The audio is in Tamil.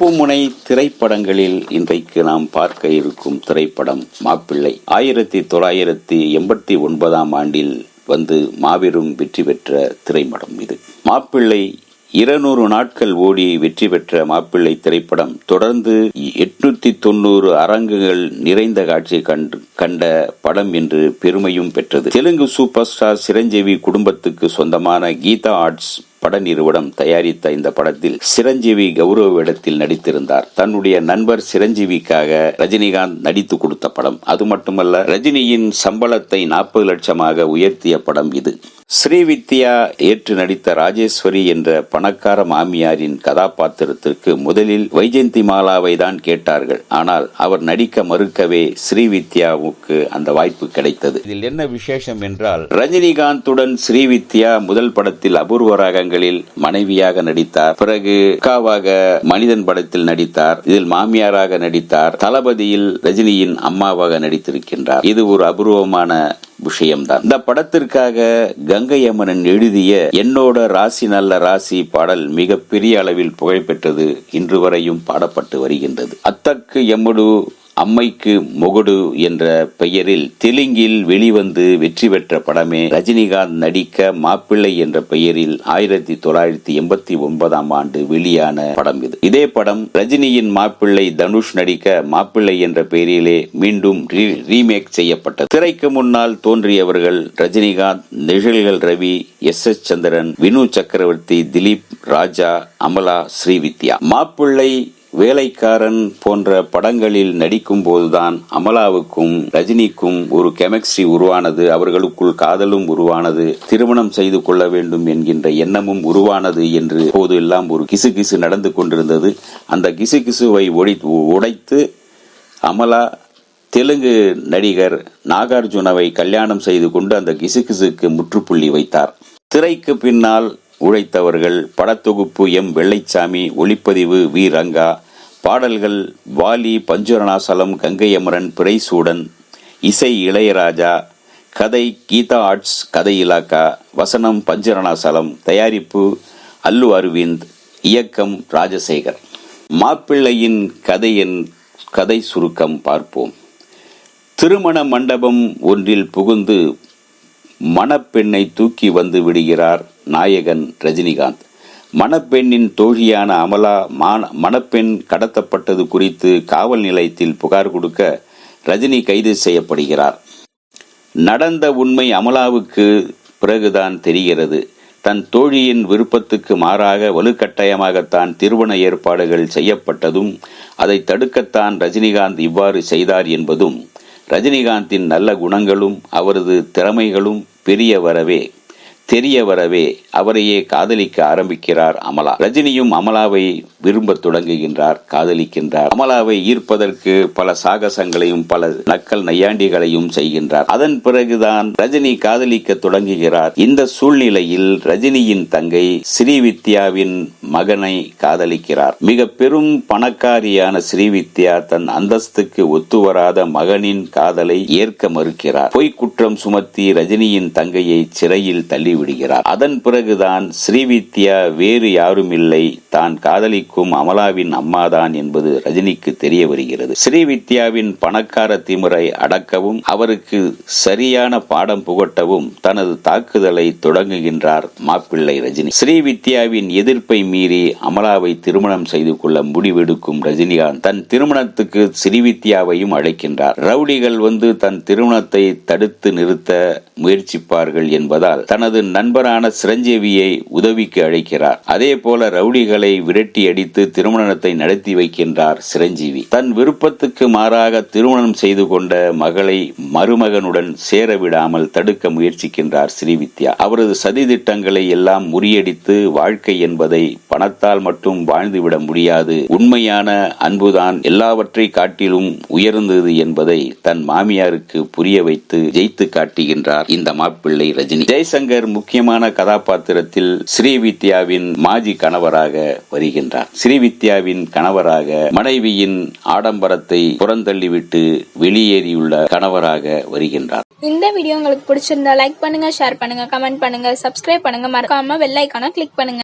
திருப்புமுனை திரைப்படங்களில் இன்றைக்கு நாம் பார்க்க இருக்கும் திரைப்படம் மாப்பிள்ளை. ஆயிரத்தி தொள்ளாயிரத்தி எண்பத்தி ஒன்பதாம் ஆண்டில் வந்து மாபெரும் வெற்றி பெற்ற திரைப்படம் இது. மாப்பிள்ளை இருநூறு நாட்கள் ஓடி வெற்றி பெற்ற மாப்பிள்ளை திரைப்படம் தொடர்ந்து எட்நூத்தி தொண்ணூறு அரங்குகள் நிறைந்த காட்சி கண்ட படம் என்று பெருமையும் பெற்றது. தெலுங்கு சூப்பர் ஸ்டார் சிரஞ்சீவி குடும்பத்துக்கு சொந்தமான கீதா ஆர்ட்ஸ் பட நிறுவனம் தயாரித்த இந்த படத்தில் சிரஞ்சீவி கௌரவ வேடத்தில் நடித்திருந்தார். தன்னுடைய நண்பர் சிரஞ்சீவிக்காக ரஜினிகாந்த் நடித்து கொடுத்த படம். அது மட்டுமல்ல ரஜினியின் சம்பளத்தை நாற்பது லட்சமாக உயர்த்திய படம் இது. ஸ்ரீவித்யா ஏற்று நடித்த ராஜேஸ்வரி என்ற பணக்கார மாமியாரின் கதாபாத்திரத்திற்கு முதலில் வைஜெயந்தி மாலாவை தான் கேட்டார்கள். ஆனால் அவர் நடிக்க மறுக்கவே ஸ்ரீவித்யாவுக்கு அந்த வாய்ப்பு கிடைத்தது. இதில் என்ன விசேஷம் என்றால் ரஜினிகாந்துடன் ஸ்ரீவித்யா முதல் படத்தில் அபூர்வ ராகங்களில் மனைவியாக நடித்தார். பிறகு அக்காவாக மனிதன் படத்தில் நடித்தார். இதில் மாமியாராக நடித்தார். தளபதியில் ரஜினியின் அம்மாவாக நடித்திருக்கின்றார். இது ஒரு அபூர்வமான விஷயம்தான். இந்த படத்திற்காக கங்கை அம்மனன் எழுதிய என்னோட ராசி நல்ல ராசி பாடல் மிகப்பெரிய அளவில் புகழ்பெற்றது இன்று வரையும் பாடப்பட்டு வருகின்றது. அத்தக்கு எம்முடு அம்மைக்கு முகடு என்ற பெயரில் தெலுங்கில் வெளிவந்து வெற்றி பெற்ற படமே ரஜினிகாந்த் நடிக்க மாப்பிள்ளை என்ற பெயரில் ஆயிரத்தி தொள்ளாயிரத்தி எண்பத்தி ஒன்பதாம் ஆண்டு வெளியான படம் இது. இதே படம் ரஜினியின் மாப்பிள்ளை தனுஷ் நடிக்க மாப்பிள்ளை என்ற பெயரிலே மீண்டும் ரீமேக் செய்யப்பட்டது. திரைக்கு முன்னால் தோன்றியவர்கள் ரஜினிகாந்த் நிழல்கள் ரவி எஸ் எஸ் சந்திரன் வினு சக்கரவர்த்தி திலீப் ராஜா அமலா ஸ்ரீவித்யா. மாப்பிள்ளை வேலைக்காரன் போன்ற படங்களில் நடிக்கும் போதுதான் அமலாவுக்கும் ரஜினிக்கும் ஒரு கெமிஸ்ட்ரி உருவானது அவர்களுக்குள் காதலும் உருவானது திருமணம் செய்து கொள்ள வேண்டும் என்கின்ற எண்ணமும் உருவானது என்று போது எல்லாம் ஒரு கிசு கிசு நடந்து கொண்டிருந்தது. அந்த கிசு கிசுவை உடைத்து அமலா தெலுங்கு நடிகர் நாகார்ஜுனவை கல்யாணம் செய்து கொண்டு அந்த கிசுகிசுக்கு முற்றுப்புள்ளி வைத்தார். திரைக்கு பின்னால் உழைத்தவர்கள் படத்தொகுப்பு எம். வெள்ளைச்சாமி ஒளிப்பதிவு வி. ரங்கா பாடல்கள் வாலி பஞ்சுரணாசலம் கங்கை அமரன் பிரைசூடன் இசை இளையராஜா கதை கீதா ஆர்ட்ஸ் கதை இலாக்கா வசனம் பஞ்சரணாசலம் தயாரிப்பு அல்லு அரவிந்த் இயக்கம் ராஜசேகர். மாப்பிள்ளையின் கதையின் கதை சுருக்கம் பார்ப்போம். திருமண மண்டபம் ஒன்றில் புகுந்து மணப்பெண்ணை தூக்கி வந்து விடுகிறார் நாயகன் ரஜினிகாந்த். மணப்பெண்ணின் தோழியான அமலா மணப்பெண் கடத்தப்பட்டது குறித்து காவல் நிலையத்தில் புகார் கொடுக்க ரஜினி கைது செய்யப்படுகிறார். நடந்த உண்மை அமலாவுக்கு பிறகுதான் தெரிகிறது. தன் தோழியின் விருப்பத்துக்கு மாறாக வலுக்கட்டாயமாகத்தான் திருமண ஏற்பாடுகள் செய்யப்பட்டதும் அதை தடுக்கத்தான் ரஜினிகாந்த் இவ்வாறு செய்தார் என்பதும் ரஜினிகாந்தின் நல்ல குணங்களும் அவரது திறமைகளும் பெரிய வரவே தெரிய வரவே அவரையே காதலிக்க ஆரம்பிக்கிறார் அமலா. ரஜினியும் அமலாவை விரும்ப தொடங்குகின்றார் காதலிக்கின்றார். அமலாவை ஈர்ப்பதற்கு பல சாகசங்களையும் பல நக்கல் நையாண்டிகளையும் செய்கின்றார். அதன் பிறகுதான் ரஜினி காதலிக்க தொடங்குகிறார். இந்த சூழ்நிலையில் ரஜினியின் தங்கை ஸ்ரீவித்யாவின் மகனை காதலிக்கிறார். மிக பெரும் பணக்காரியான ஸ்ரீவித்யா தன் அந்தஸ்துக்கு ஒத்துவராத மகனின் காதலை ஏற்க மறுக்கிறார். பொய்க்குற்றம் சுமத்தி ரஜினியின் தங்கையை சிறையில் தள்ளிவிடுகிறார். அதன் பிறகுதான் ஸ்ரீவித்யா வேறு யாரும் இல்லை தான் காதலிக்கும் அமலாவின் அம்மாதான் என்பது ரஜினிக்கு தெரிய வருகிறது. ஸ்ரீவித்யாவின் பணக்கார திமுறை அடக்கவும் அவருக்கு சரியான பாடம் புகட்டவும் தனது தாக்குதலை தொடங்குகின்றார் மாப்பிள்ளை ரஜினி. ஸ்ரீவித்யாவின் எதிர்ப்பை மீறி அமலாவை திருமணம் செய்து கொள்ள முடிவெடுக்கும் ரஜினிகாந்த் தன் திருமணத்துக்கு ஸ்ரீவித்யாவையும் அழைக்கின்றார். ரவுடிகள் வந்து தன் திருமணத்தை தடுத்து நிறுத்த முயற்சிப்பார்கள் என்பதால் தனது நண்பரான சிரஞ்சீவியை உதவிக்கு அழைக்கிறார். அதே போல ரவுடிகளை விரட்டி அடித்து திருமணத்தை நடத்தி வைக்கின்றார் சிரஞ்சீவி. தன் விருப்பத்துக்கு மாறாக திருமணம் செய்து கொண்ட மகளை மருமகனுடன் சேர விடாமல் தடுக்க முயற்சிக்கின்றார் ஸ்ரீவித்யா. அவரது சதி திட்டங்களை எல்லாம் முறியடித்து வாழ்க்கை என்பதை பணத்தால் மட்டும் வாழ்ந்துவிட முடியாது. உண்மையான அன்புதான் எல்லாவற்றை காட்டிலும் உயர்ந்தது என்பதை தன் மாமியாருக்கு புரிய வைத்து ஜெயித்து காட்டுகின்றார் இந்த மாப்பிள்ளை ரஜினி. ஜெய்சங்கர் முக்கியமான கதாபாத்திரத்தில் ஸ்ரீவித்யாவின் மாஜி கணவராக வருகின்றார். ஸ்ரீவித்யாவின் கணவராக மனைவியின் ஆடம்பரத்தை புறந்தள்ளிவிட்டு வெளியேறியுள்ள கணவராக வருகின்றார். இந்த வீடியோ உங்களுக்கு பிடிச்சிருந்தா லைக் பண்ணுங்க ஷேர் பண்ணுங்க கமெண்ட் பண்ணுங்க சப்ஸ்கிரைப் பண்ணுங்க. மறக்காம வெள்ளைக்கான கிளிக் பண்ணுங்க.